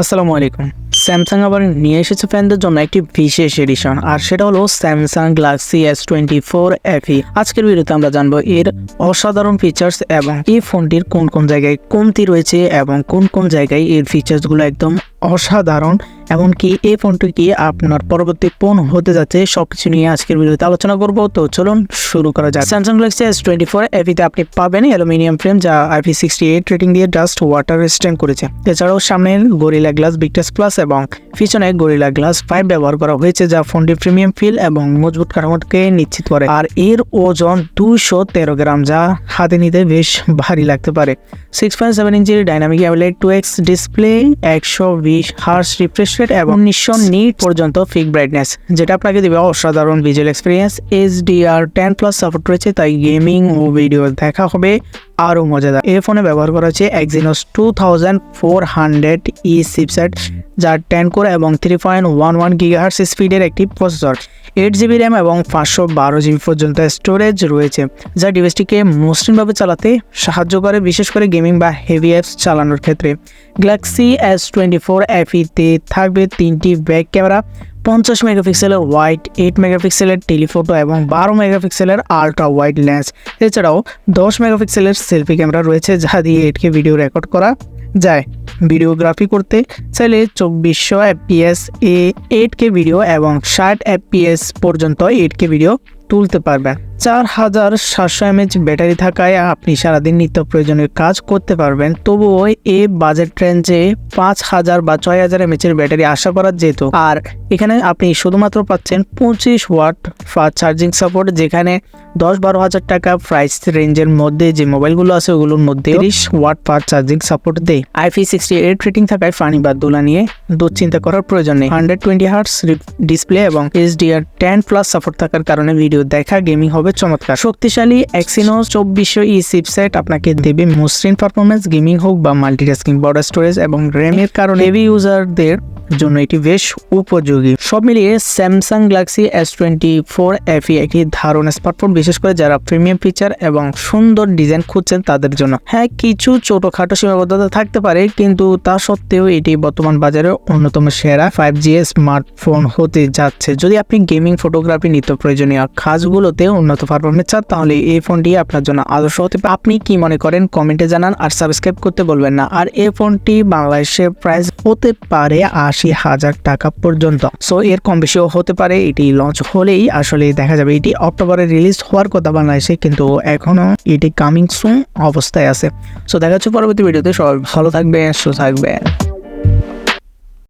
আসসালামু আলাইকুম। স্যামসাং আবার নিয়ে এসেছে ফ্যানদের জন্য একটি বিশেষ এডিশন আর সেটা হলো Samsung Galaxy S twenty four FE আজকের ভিডিওতে আমরা জানব এর অসাধারণ ফিচার্স এবং এই ফোনটির কোন কোন জায়গায় কমতি রয়েছে এবং কোন কোন জায়গায় এর ফিচার্সগুলো একদম অসাধারণ এমনকি এই ফোনটি কি আপনার পরবর্তী ফোন হতে যাচ্ছে, সবকিছু নিয়ে আজকের ভিডিওতে আলোচনা করব। তো চলুন শুরু করা যাক। Samsung Galaxy S twenty four এফিতে আপনি পাবেন অ্যালুমিনিয়াম ফ্রেম যা আইপি সিক্সটি এইট রেটিং দিয়ে জাস্ট ওয়াটার রেজিস্ট্যান্ট করেছে। এছাড়াও সামনের গরিলা গ্লাস বিগটাস প্লাস এবং পিছনে গরিলা গ্লাস ফাইভ ব্যবহার করা হয়েছে, যা ফোনটির প্রিমিয়াম ফিল এবং মজবুত কাঠামোকে নিশ্চিত করে। আর এর ওজন দুশো তেরো গ্রাম, যা হাতে নিতে বেশ ভারী লাগতে পারে। সিক্স পয়েন্ট সেভেন ইঞ্চির dynamic AMOLED two X display একশো বিশ হার্স রিফ্রেশ রেট এবং উনিশশো নিট পর্যন্ত ফিক ব্রাইটনেস যেটা আপনাকে দেবে অসাধারণ visual experience H DR ten plus support রয়েছে তাই গেমিং ও ভিডিও দেখা হবে। আরও মজাদার। এই ফোনে ব্যবহার করা হচ্ছে Exynos two thousand four hundred E chipset যার টেন কোর এবং three point one one gigahertz স্পিডের একটি প্রসেসর এইট জিবি র্যাম এবং পাঁচশো বারো জিবি পর্যন্ত স্টোরেজ রয়েছে, যা ডিভাইসটিকে মসৃণভাবে চালাতে সাহায্য করে, বিশেষ করে গেমিং বা হেভি অ্যাপস চালানোর ক্ষেত্রে। গ্যালাক্সি এস টোয়েন্টি ফোর এফিতে থাকবে তিনটি ব্যাক ক্যামেরা পঞ্চাশ মেগাপিক্সেলের ওয়াইড এইট মেগাপিক্সেলের টেলিফোটো এবং বারো মেগাপিক্সেলের আলট্রা ওয়াইড লেন্স এছাড়াও দশ মেগাপিক্সেলের সেলফি ক্যামেরা রয়েছে যা দিয়ে এটকে ভিডিও রেকর্ড করা যায়। ভিডিওগ্রাফি করতে চাইলে চব্বিশশো এফপিএস এ এইট কে ভিডিও এবং ষাট এফপিএস পর্যন্ত এইট কে ভিডিও তুলতে পারবেন চার হাজার সাতশো এমএচ ব্যাটারি থাকায় আপনি সারাদিন নিত্য প্রয়োজনীয় কাজ করতে পারবেন। তবুও এই বাজেট রেঞ্জে পাঁচ হাজার বা ছয় হাজার এমএচ এর ব্যাটারি আশা করা যেত। আর এখানে আপনি শুধুমাত্র পাচ্ছেন পঁচিশ ওয়াট ফাস্ট চার্জিং সাপোর্ট, যেখানে দশ বারো হাজার টাকা প্রাইস রেঞ্জের মধ্যে যে মোবাইলগুলো আছে ওগুলোর মধ্যে তিরিশ ওয়াট ফাস্ট চার্জিং সাপোর্ট দেয়। আইপি সিক্সটি এইট রেটিং থাকায় ফানি বা দোলা নিয়ে দুশ্চিন্তা করার প্রয়োজন নেই। হান্ড্রেড টোয়েন্টি হার্টস ডিসপ্লে এবং এইচডিআর টেন প্লাস সাপোর্ট থাকার কারণে ভিডিও দেখা গেমিং হবে চমৎকার। শক্তিশালী এক্সিনো চব্বিশশো ই চিপসেট আপনাকে দেবে মসৃণ পারফরমেন্স গেমিং হোক বা মাল্টিটাস্কিং বর্ডার স্টোরেজ এবং র্যামের কারণে। হেভি ইউজারদের জন্য এটি বেশ উপযোগী। সব মিলিয়ে Samsung Galaxy S twenty four FE একটি ধারণ স্মার্টফোন বিশেষ করে যারা প্রিমিয়াম ফিচার এবং সুন্দর ডিজাইন খুঁজছেন তাদের জন্য। হ্যাঁ কিছু ছোটখাটো সীমাবদ্ধতা থাকতে পারে, কিন্তু তা সত্ত্বেও এটি বর্তমান বাজারে অন্যতম সেরা ফাইভ জি স্মার্টফোন হতে যাচ্ছে। যদি আপনি গেমিং ফটোগ্রাফি নিত্য প্রয়োজনীয় কাজগুলোতে উন্নত পারফরমেন্স চান, তাহলে এই ফোনটি আপনার জন্য আদর্শ হতে পারে। আপনি কি মনে করেন? কমেন্টে জানান আর সাবস্ক্রাইব করতে বলবেন না। আর এই ফোনটি বাংলাদেশে প্রাইস হতে পারে আশি হাজার টাকা পর্যন্ত। সো এর কম বেশিও হতে পারে, এটি লঞ্চ হলেই আসলে দেখা যাবে এটি অক্টোবরে রিলিজ হওয়ার কথা বাংলাদেশে, কিন্তু এখনও এটি কামিং সুন অবস্থায় আছে। সো দেখা যাচ্ছে পরবর্তী ভিডিওতে সবাই ভালো থাকবে সুস্থ থাকবেন।